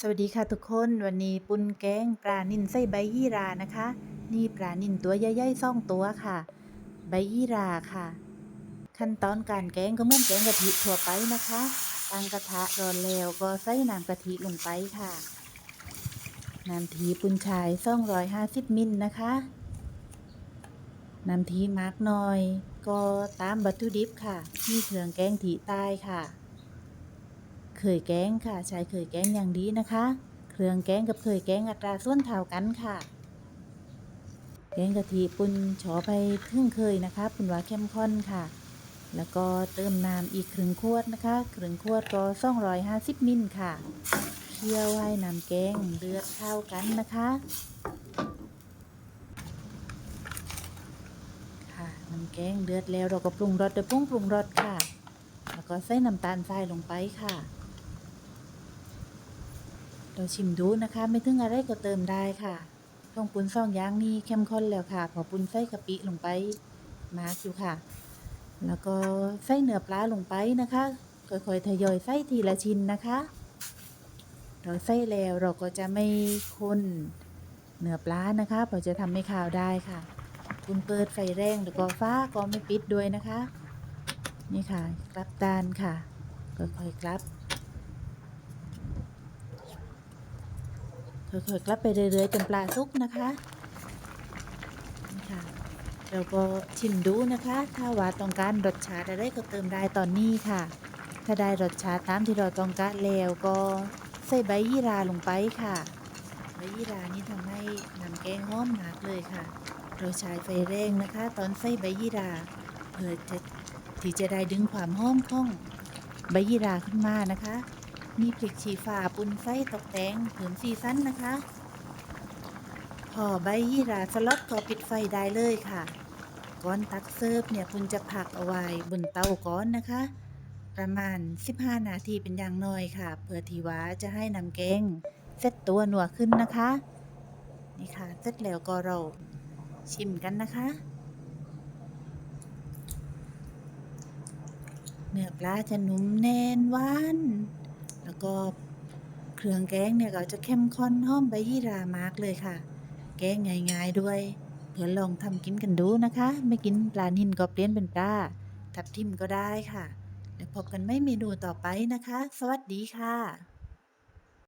สวัสดีค่ะทุกคนวันนี้ปุ้นแกงปลานินไส้ใบยี่รานะคะ นี่ปลานินตัวใหญ่ๆซ่องตัวค่ะ ใบยี่ราค่ะ ขั้นตอนการแกงก็เหมือนแกงกะทิทั่วไปนะคะตั้งกระทะร้อนแล้วก็ใส่น้ำกะทิลงไปค่ะน้ำทีปุ้นชายซ่องร้อยห้าสิบมิลนะคะน้ำทีมากน่อย ก็ตามวัตถุดิบค่ะ มีเครื่องแกงถีใต้ค่ะ เคยแกงค่ะ ใช้เคยแกงอย่างดีนะคะ เครื่องแกงกับเคยแกงอัตราส่วนเท่ากันค่ะ แกงกะทิปุ่นฉอไปครึ่งเคยนะคะปุ่นว่าเข้มข้นค่ะ แล้วก็เติมน้ำอีกครึ่งขวดนะคะครึ่งขวดก็250มิลค่ะเคี่ยวให้น้ำแกงเดือดเข้ากันนะคะค่ะน้ำแกงเดือดแล้วเราก็ปรุงรสด้วยผงปรุงรสค่ะ แล้วก็ใส่น้ำตาลทรายลงไปค่ะ เราชิมดูนะคะ ไม่ถึงอะไรก็เติมได้ค่ะต้องปุนซ่องย่างนี่เข้มข้นแล้วค่ะ พอปุนใส่กะปิลงไปมาร์กอยู่ค่ะ แล้วก็ใส่เนื้อปลาลงไปนะคะ ค่อยๆทยอยใส่ทีละชิ้นนะคะ เราใส่แล้วเราก็จะไม่คนเนื้อปลานะคะเพราะจะทำให้ขาวได้ค่ะ คุณเปิดไฟแรงแล้วก็ฟ้าก็ไม่ปิดด้วยนะคะ นี่ค่ะกลับด้านค่ะ ค่อยๆกลับ ค่อยๆกลับไปเรื่อยๆจนปลาสุกนะคะนี่ค่ะเราก็ชิมดูนะคะ ถ้าว่าต้องการรสชาติอะไรก็เติมได้ตอนนี้ค่ะ ถ้าได้รสชาติตามที่เราต้องการแล้วก็ใส่ใบยี่ราลงไปค่ะใบยี่รานี่ทำให้น้ำแกงหอมมากเลยค่ะ เราใช้ไฟแรงนะคะ ตอนใส่ใบยี่ราเพื่อจะที่จะได้ดึงความหอมของใบยี่ราขึ้นมานะคะ มีพริกชีฟ้าปุนไส้ตกแต่งเพิ่มสีสันนะคะพอใบยี่หราสลดก็ปิดไฟได้เลยค่ะ ก้อนตักเสิร์ฟเนี่ยปุนจะผักเอาไว้บนเตาก้อนนะคะ ประมาณ 15 นาทีเป็นอย่างน้อยค่ะ เพื่อที่ว่าจะให้น้ำแกงเสร็จตัวหนัวขึ้นนะคะ นี่ค่ะ เสร็จแล้วก็เราชิมกันนะคะ เนื้อปลาจะนุ่มแน่นหวาน แล้วก็เครื่องแกงเนี่ยก็จะเข้มข้นหอมใบยี่รามากเลยค่ะ แกงง่ายๆด้วย เพื่อลองทำกินกันดูนะคะ ไม่กินปลานินก็เปลี่ยนเป็นปลาทับทิมก็ได้ค่ะ แล้วพบกันไม่เมนูต่อไปนะคะ สวัสดีค่ะ